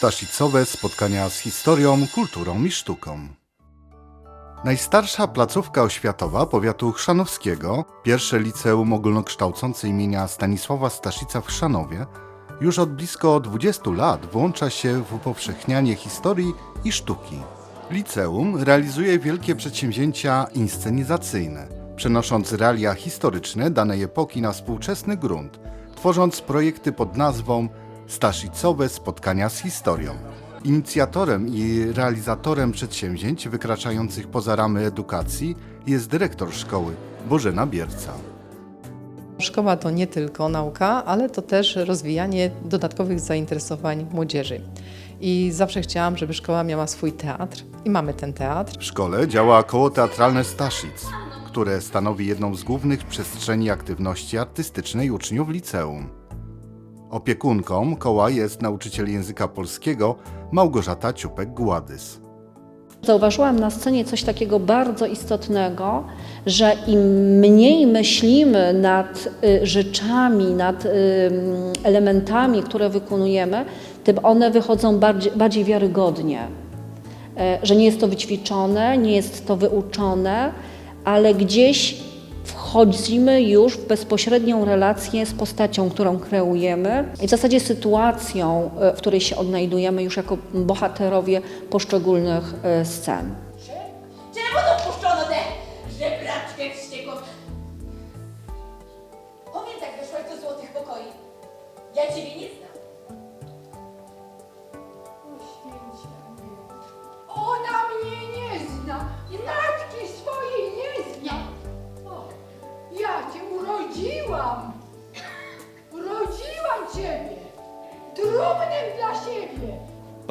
Staszicowe spotkania z historią, kulturą i sztuką. Najstarsza placówka oświatowa powiatu chrzanowskiego, pierwsze liceum ogólnokształcące imienia Stanisława Staszica w Chrzanowie, już od blisko 20 lat włącza się w upowszechnianie historii i sztuki. Liceum realizuje wielkie przedsięwzięcia inscenizacyjne, przenosząc realia historyczne danej epoki na współczesny grunt, tworząc projekty pod nazwą Staszicowe spotkania z historią. Inicjatorem i realizatorem przedsięwzięć wykraczających poza ramy edukacji jest dyrektor szkoły Bożena Bierca. Szkoła to nie tylko nauka, ale to też rozwijanie dodatkowych zainteresowań młodzieży. I zawsze chciałam, żeby szkoła miała swój teatr i mamy ten teatr. W szkole działa koło teatralne Staszic, które stanowi jedną z głównych przestrzeni aktywności artystycznej uczniów liceum. Opiekunką koła jest nauczyciel języka polskiego Małgorzata Ciupek-Gładys. Zauważyłam na scenie coś takiego bardzo istotnego, że im mniej myślimy nad y, rzeczami, nad elementami, które wykonujemy, tym one wychodzą bardziej, bardziej wiarygodnie. E, Że nie jest to wyćwiczone, nie jest to wyuczone, ale gdzieś wchodzimy już w bezpośrednią relację z postacią, którą kreujemy i w zasadzie sytuacją, e, w której się odnajdujemy już jako bohaterowie poszczególnych e, scen.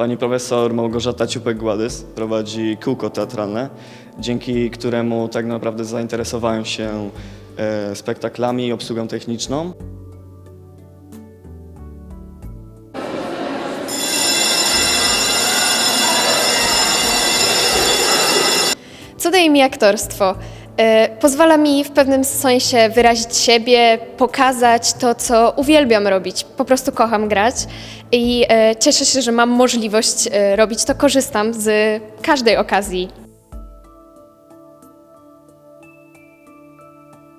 Pani profesor Małgorzata Ciupek-Gładys prowadzi kółko teatralne, dzięki któremu tak naprawdę zainteresowałem się e, spektaklami i obsługą techniczną. Co daje mi aktorstwo? E, Pozwala mi w pewnym sensie wyrazić siebie, pokazać to, co uwielbiam robić. Po prostu kocham grać i e, cieszę się, że mam możliwość e, robić to. Korzystam z każdej okazji.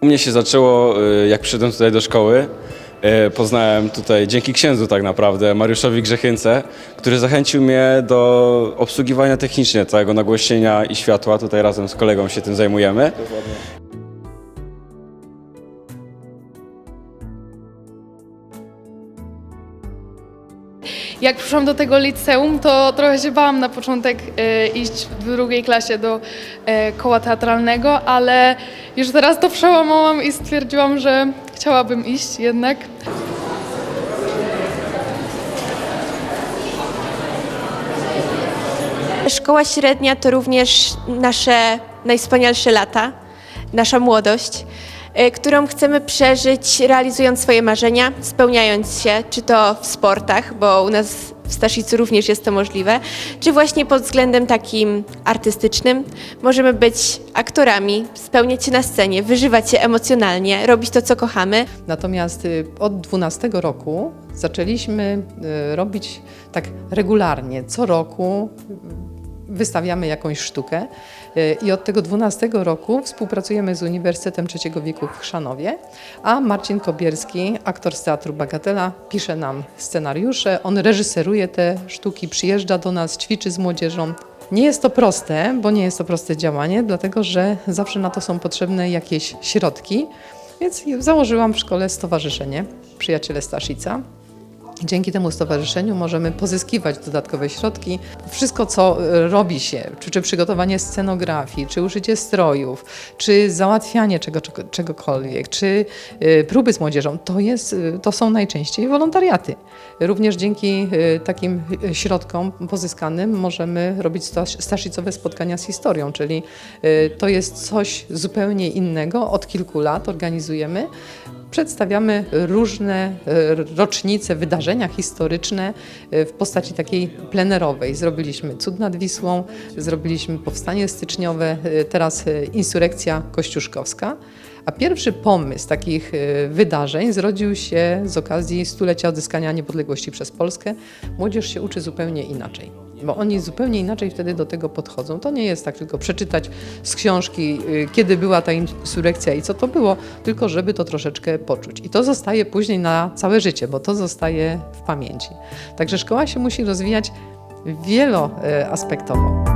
U mnie się zaczęło, jak przyszedłem tutaj do szkoły. Y, Poznałem tutaj dzięki księdzu tak naprawdę, Mariuszowi Grzechynce, który zachęcił mnie do obsługiwania technicznie całego nagłośnienia i światła. Tutaj razem z kolegą się tym zajmujemy. Jak przyszłam do tego liceum, to trochę się bałam na początek e, iść w drugiej klasie do e, koła teatralnego, ale już teraz to przełamałam i stwierdziłam, że chciałabym iść jednak. Szkoła średnia to również nasze najwspanialsze lata, nasza młodość, y, którą chcemy przeżyć realizując swoje marzenia, spełniając się, czy to w sportach, bo u nas w Staszicu również jest to możliwe, czy właśnie pod względem takim artystycznym. Możemy być aktorami, spełniać się na scenie, wyżywać się emocjonalnie, robić to, co kochamy. Natomiast y, od 12 roku zaczęliśmy y, robić tak regularnie, co roku wystawiamy jakąś sztukę y, i od tego 12 roku współpracujemy z Uniwersytetem Trzeciego Wieku w Chrzanowie, a Marcin Kobierski, aktor z Teatru Bagatela, pisze nam scenariusze, on reżyseruje te sztuki, przyjeżdża do nas, ćwiczy z młodzieżą. Nie jest to proste, bo nie jest to proste działanie, dlatego że zawsze na to są potrzebne jakieś środki, więc założyłam w szkole stowarzyszenie Przyjaciele Staszica. Dzięki temu stowarzyszeniu możemy pozyskiwać dodatkowe środki. Wszystko, co e, robi się, czy, czy przygotowanie scenografii, czy użycie strojów, czy załatwianie czego, czego, czegokolwiek, czy e, próby z młodzieżą, to, jest, e, to są najczęściej wolontariaty. Również dzięki takim środkom pozyskanym możemy robić stas- staszicowe spotkania z historią, czyli to jest coś zupełnie innego. Od kilku lat organizujemy przedstawiamy różne e, rocznice, wydarzenia historyczne e, w postaci takiej plenerowej. Zrobiliśmy Cud nad Wisłą, zrobiliśmy Powstanie Styczniowe, e, teraz Insurekcja Kościuszkowska, A pierwszy pomysł takich wydarzeń zrodził się z okazji stulecia odzyskania niepodległości przez Polskę. Młodzież się uczy zupełnie inaczej, bo oni zupełnie inaczej wtedy do tego podchodzą. To nie jest tak tylko przeczytać z książki, y, kiedy była ta insurekcja i co to było, tylko żeby to troszeczkę poczuć. I to zostaje później na całe życie, bo to zostaje w pamięci. Także szkoła się musi rozwijać wieloaspektowo.